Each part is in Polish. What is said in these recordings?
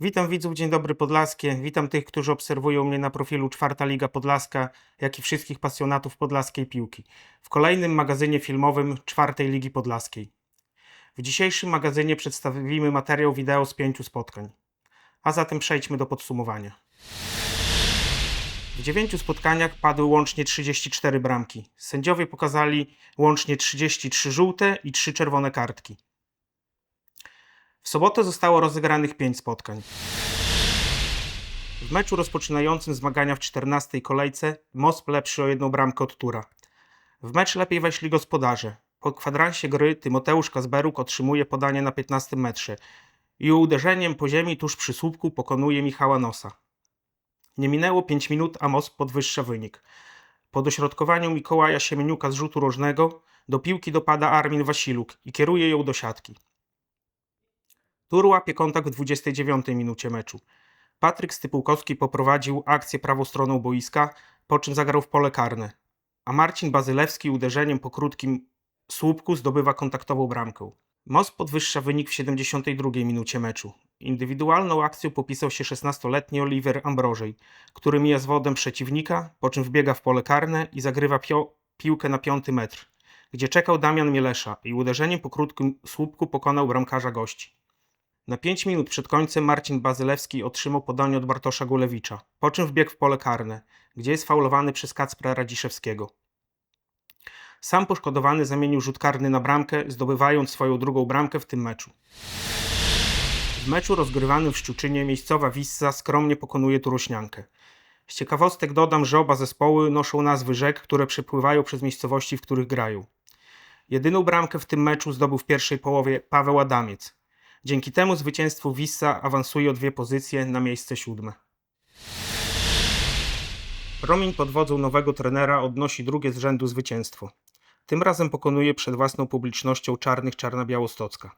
Witam widzów, dzień dobry Podlaskie. Witam tych, którzy obserwują mnie na profilu Czwarta Liga Podlaska, jak i wszystkich pasjonatów podlaskiej piłki. W kolejnym magazynie filmowym Czwartej Ligi Podlaskiej. W dzisiejszym magazynie przedstawimy materiał wideo z pięciu spotkań. A zatem przejdźmy do podsumowania. W dziewięciu spotkaniach padły łącznie 34 bramki. Sędziowie pokazali łącznie 33 żółte i 3 czerwone kartki. W sobotę zostało rozegranych 5 spotkań. W meczu rozpoczynającym zmagania w 14 kolejce Most lepszy o jedną bramkę od Tura. W mecz lepiej weszli gospodarze. Po kwadransie gry Tymoteusz Kazberuk otrzymuje podanie na 15 metrze i uderzeniem po ziemi tuż przy słupku pokonuje Michała Nosa. Nie minęło 5 minut, a Most podwyższa wynik. Po dośrodkowaniu Mikołaja Siemieniuka z rzutu rożnego do piłki dopada Armin Wasiluk i kieruje ją do siatki. Tur łapie kontakt w 29 minucie meczu. Patryk Stypułkowski poprowadził akcję prawą stroną boiska, po czym zagrał w pole karne, a Marcin Bazylewski uderzeniem po krótkim słupku zdobywa kontaktową bramkę. Most podwyższa wynik w 72 minucie meczu. Indywidualną akcją popisał się 16-letni Oliver Ambrożej, który mija z wodem przeciwnika, po czym wbiega w pole karne i zagrywa piłkę na piąty metr, gdzie czekał Damian Mielesza i uderzeniem po krótkim słupku pokonał bramkarza gości. Na 5 minut przed końcem Marcin Bazylewski otrzymał podanie od Bartosza Gulewicza, po czym wbiegł w pole karne, gdzie jest faulowany przez Kacpra Radziszewskiego. Sam poszkodowany zamienił rzut karny na bramkę, zdobywając swoją drugą bramkę w tym meczu. W meczu rozgrywanym w Szczuczynie miejscowa Wissa skromnie pokonuje Turośniankę. Z ciekawostek dodam, że oba zespoły noszą nazwy rzek, które przepływają przez miejscowości, w których grają. Jedyną bramkę w tym meczu zdobył w pierwszej połowie Paweł Adamiec. Dzięki temu zwycięstwu Wissa awansuje o dwie pozycje na miejsce siódme. Promień pod wodzą nowego trenera odnosi drugie z rzędu zwycięstwo. Tym razem pokonuje przed własną publicznością czarnych Czarna Białostocka.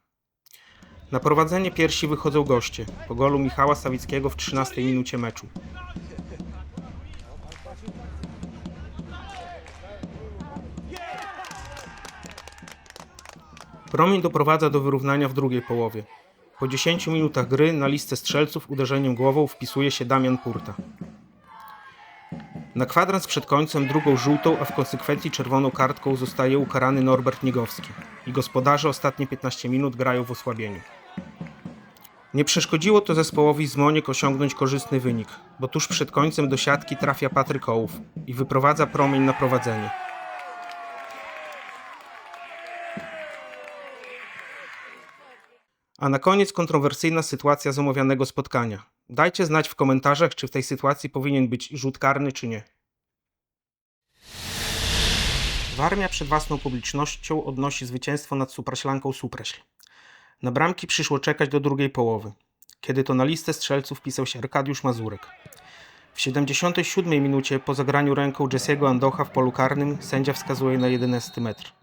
Na prowadzenie piersi wychodzą goście, po golu Michała Sawickiego w 13 minucie meczu. Promień doprowadza do wyrównania w drugiej połowie. Po 10 minutach gry na listę strzelców uderzeniem głową wpisuje się Damian Purta. Na kwadrans przed końcem drugą żółtą, a w konsekwencji czerwoną kartką zostaje ukarany Norbert Nigowski i gospodarze ostatnie 15 minut grają w osłabieniu. Nie przeszkodziło to zespołowi z Moniek osiągnąć korzystny wynik, bo tuż przed końcem do siatki trafia Patryk Ołów i wyprowadza promień na prowadzenie. A na koniec kontrowersyjna sytuacja z omawianego spotkania. Dajcie znać w komentarzach, czy w tej sytuacji powinien być rzut karny, czy nie. Warmia przed własną publicznością odnosi zwycięstwo nad Supraślanką Supraśl. Na bramki przyszło czekać do drugiej połowy, kiedy to na listę strzelców wpisał się Arkadiusz Mazurek. W 77 minucie po zagraniu ręką Jesse'ego Andocha w polu karnym sędzia wskazuje na 11 metr.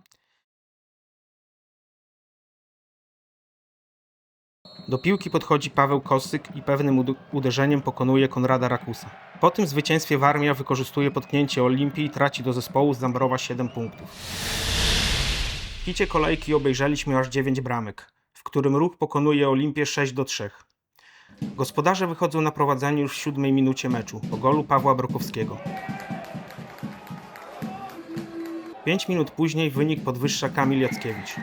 Do piłki podchodzi Paweł Kosyk i pewnym ud- uderzeniem pokonuje Konrada Rakusa. Po tym zwycięstwie Warmia wykorzystuje potknięcie Olimpii i traci do zespołu z Dambrowa 7 punktów. W hicie kolejki obejrzeliśmy aż 9 bramek, w którym ruch pokonuje Olimpię 6 do 3. Gospodarze wychodzą na prowadzenie już w siódmej minucie meczu, po golu Pawła Brokowskiego. 5 minut później wynik podwyższa Kamil Jackiewicz.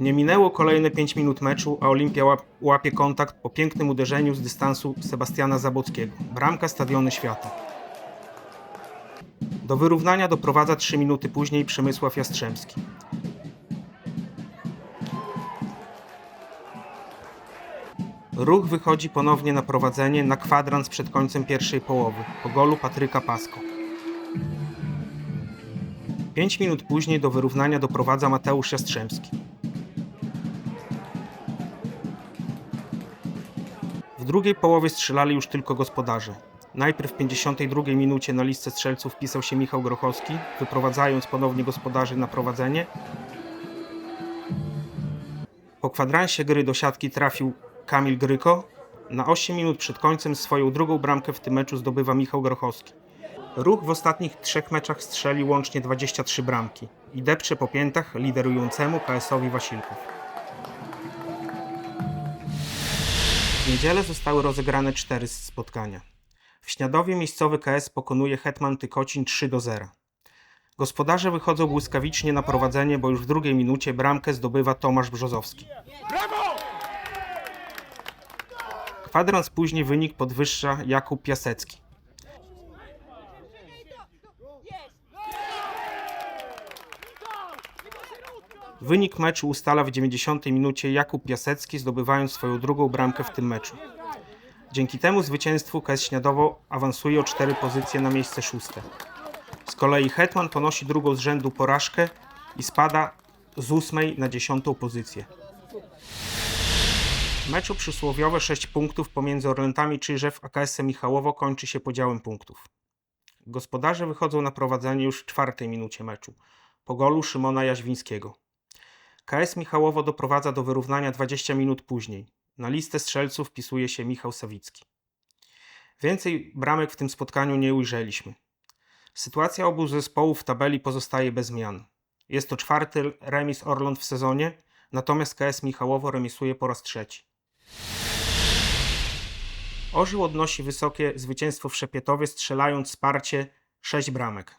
Nie minęło kolejne 5 minut meczu, a Olimpia łap- łapie kontakt po pięknym uderzeniu z dystansu Sebastiana Zabłockiego. Bramka Stadiony Świata. Do wyrównania doprowadza 3 minuty później Przemysław Jastrzębski. Ruch wychodzi ponownie na prowadzenie na kwadrans przed końcem pierwszej połowy, po golu Patryka Pasko. 5 minut później do wyrównania doprowadza Mateusz Jastrzębski. Drugiej połowie strzelali już tylko gospodarze. Najpierw w 52 minucie na listę strzelców wpisał się Michał Grochowski, wyprowadzając ponownie gospodarzy na prowadzenie. Po kwadransie gry do siatki trafił Kamil Gryko. Na 8 minut przed końcem swoją drugą bramkę w tym meczu zdobywa Michał Grochowski. Ruch w ostatnich trzech meczach strzelił łącznie 23 bramki i depcze po piętach liderującemu KS-owi Wasilków. W niedzielę zostały rozegrane cztery spotkania. W Śniadowie miejscowy KS pokonuje Hetman Tykocin 3 do 0. Gospodarze wychodzą błyskawicznie na prowadzenie, bo już w drugiej minucie bramkę zdobywa Tomasz Brzozowski. Kwadrans później wynik podwyższa Jakub Piasecki. Wynik meczu ustala w 90 minucie Jakub Piasecki, zdobywając swoją drugą bramkę w tym meczu. Dzięki temu zwycięstwu KS Śniadowo awansuje o 4 pozycje na miejsce szóste. Z kolei Hetman ponosi drugą z rzędu porażkę i spada z ósmej na dziesiątą pozycję. W meczu przysłowiowe 6 punktów pomiędzy Orlętami Czyżew a KS-em Michałowo kończy się podziałem punktów. Gospodarze wychodzą na prowadzenie już w czwartej minucie meczu, po golu Szymona Jaźwińskiego. KS Michałowo doprowadza do wyrównania 20 minut później. Na listę strzelców wpisuje się Michał Sawicki. Więcej bramek w tym spotkaniu nie ujrzeliśmy. Sytuacja obu zespołów w tabeli pozostaje bez zmian. Jest to czwarty remis Orląt w sezonie, natomiast KS Michałowo remisuje po raz trzeci. Orzeł odnosi wysokie zwycięstwo w Szepietowie, strzelając wsparcie 6 bramek.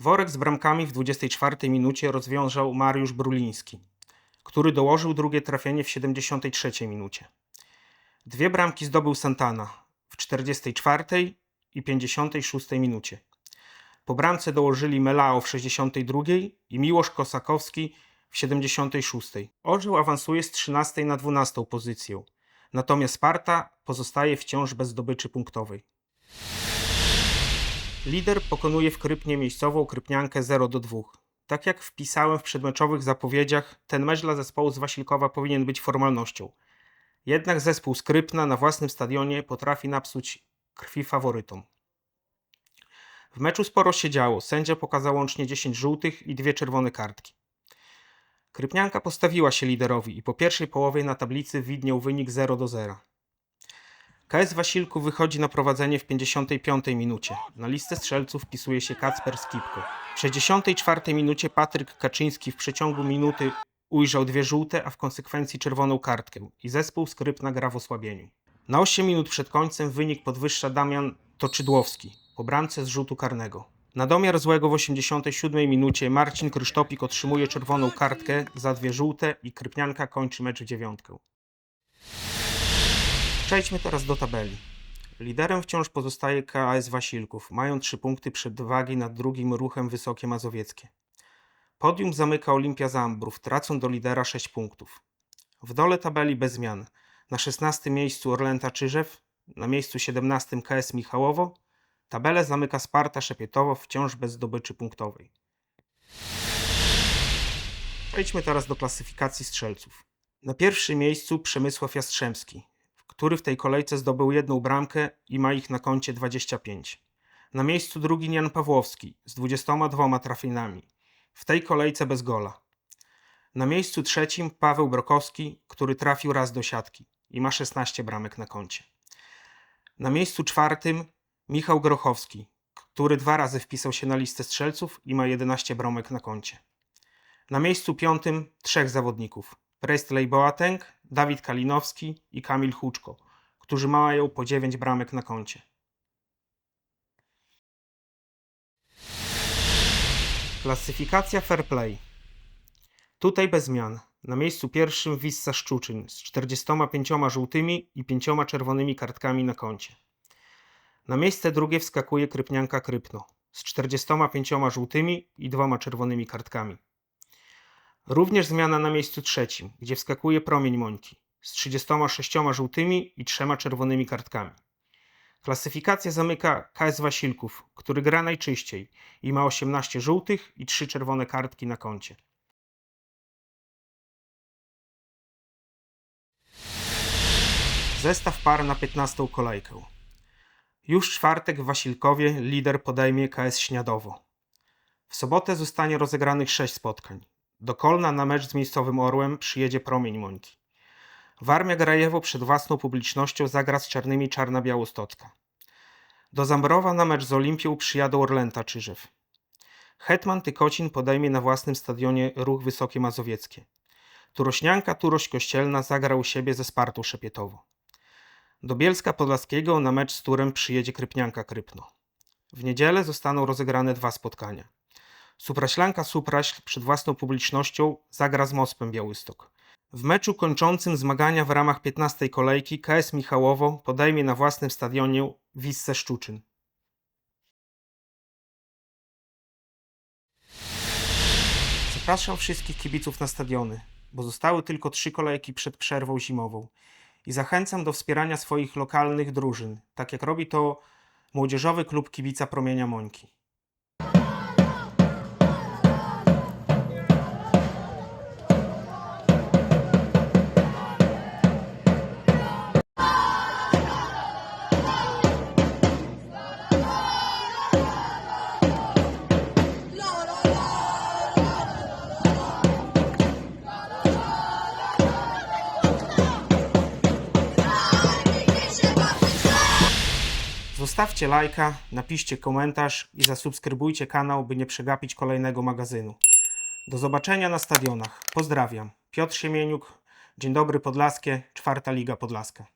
Worek z bramkami w 24 minucie rozwiązał Mariusz Bruliński, który dołożył drugie trafienie w 73 minucie. Dwie bramki zdobył Santana w 44 i 56 minucie. Po bramce dołożyli Melao w 62 i Miłosz Kosakowski w 76. Orzeł awansuje z 13 na 12 pozycję, natomiast Sparta pozostaje wciąż bez zdobyczy punktowej. Lider pokonuje w Krypnie miejscową Krypniankę 0 do 2. Tak jak wpisałem w przedmeczowych zapowiedziach, ten mecz dla zespołu z Wasilkowa powinien być formalnością. Jednak zespół z Krypna na własnym stadionie potrafi napsuć krwi faworytom. W meczu sporo się działo. Sędzia pokazał łącznie 10 żółtych i dwie czerwone kartki. Krypnianka postawiła się liderowi i po pierwszej połowie na tablicy widniał wynik 0 do 0. KS Wasilków wychodzi na prowadzenie w 55 minucie. Na listę strzelców wpisuje się Kacper Skipko. W 64 minucie Patryk Kaczyński w przeciągu minuty ujrzał dwie żółte, a w konsekwencji czerwoną kartkę i zespół Skrypna gra w osłabieniu. Na 8 minut przed końcem wynik podwyższa Damian Toczydłowski po bramce z rzutu karnego. Na domiar złego w 87 minucie Marcin Krysztopik otrzymuje czerwoną kartkę za dwie żółte i Krypnianka kończy mecz w dziewiątkę. Przejdźmy teraz do tabeli. Liderem wciąż pozostaje KS Wasilków, mają 3 punkty przewagi nad drugim ruchem Wysokie Mazowieckie. Podium zamyka Olimpia Zambrów, tracą do lidera 6 punktów. W dole tabeli bez zmian. Na 16 miejscu Orlęta Czyżew, na miejscu 17 KS Michałowo, tabelę zamyka Sparta Szepietowo wciąż bez zdobyczy punktowej. Przejdźmy teraz do klasyfikacji strzelców. Na pierwszym miejscu Przemysław Jastrzębski, który w tej kolejce zdobył jedną bramkę i ma ich na koncie 25. Na miejscu drugim Jan Pawłowski z 22 trafieniami, w tej kolejce bez gola. Na miejscu trzecim Paweł Brokowski, który trafił raz do siatki i ma 16 bramek na koncie. Na miejscu czwartym Michał Grochowski, który dwa razy wpisał się na listę strzelców i ma 11 bramek na koncie. Na miejscu piątym trzech zawodników. Prestley Boateng, Dawid Kalinowski i Kamil Huczko, którzy mają po 9 bramek na koncie. Klasyfikacja Fair Play. Tutaj bez zmian. Na miejscu pierwszym Wissa Szczuczyn z 45 żółtymi i 5 czerwonymi kartkami na koncie. Na miejsce drugie wskakuje Krypnianka Krypno z 45 żółtymi i dwoma czerwonymi kartkami. Również zmiana na miejscu trzecim, gdzie wskakuje Promień Monti z 36 żółtymi i trzema czerwonymi kartkami. Klasyfikację zamyka KS Wasilków, który gra najczyściej i ma 18 żółtych i 3 czerwone kartki na koncie. Zestaw par na 15 kolejkę. Już czwartek w Wasilkowie lider podejmie KS Śniadowo. W sobotę zostanie rozegranych 6 spotkań. Do Kolna na mecz z miejscowym Orłem przyjedzie Promień Monti. Warmia Grajewo przed własną publicznością zagra z czarnymi Czarna Białostocka. Do Zambrowa na mecz z Olimpią przyjadą Orlęta Czyżew. Hetman Tykocin podejmie na własnym stadionie Ruch Wysokie Mazowieckie. Turośnianka Turoś Kościelna zagrał u siebie ze Spartą Szepietowo. Do Bielska Podlaskiego na mecz z Turem przyjedzie Krypnianka Krypno. W niedzielę zostaną rozegrane dwa spotkania. Supraślanka Supraśl przed własną publicznością zagra z Mospem Białystok. W meczu kończącym zmagania w ramach 15 kolejki KS Michałowo podejmie na własnym stadionie Wissę Szczuczyn. Zapraszam wszystkich kibiców na stadiony, bo zostały tylko trzy kolejki przed przerwą zimową i zachęcam do wspierania swoich lokalnych drużyn, tak jak robi to Młodzieżowy Klub Kibica Promienia Mońki. Zostawcie lajka, napiszcie komentarz i zasubskrybujcie kanał, by nie przegapić kolejnego magazynu. Do zobaczenia na stadionach. Pozdrawiam. Piotr Siemieniuk, Dzień dobry Podlaskie, czwarta Liga Podlaska.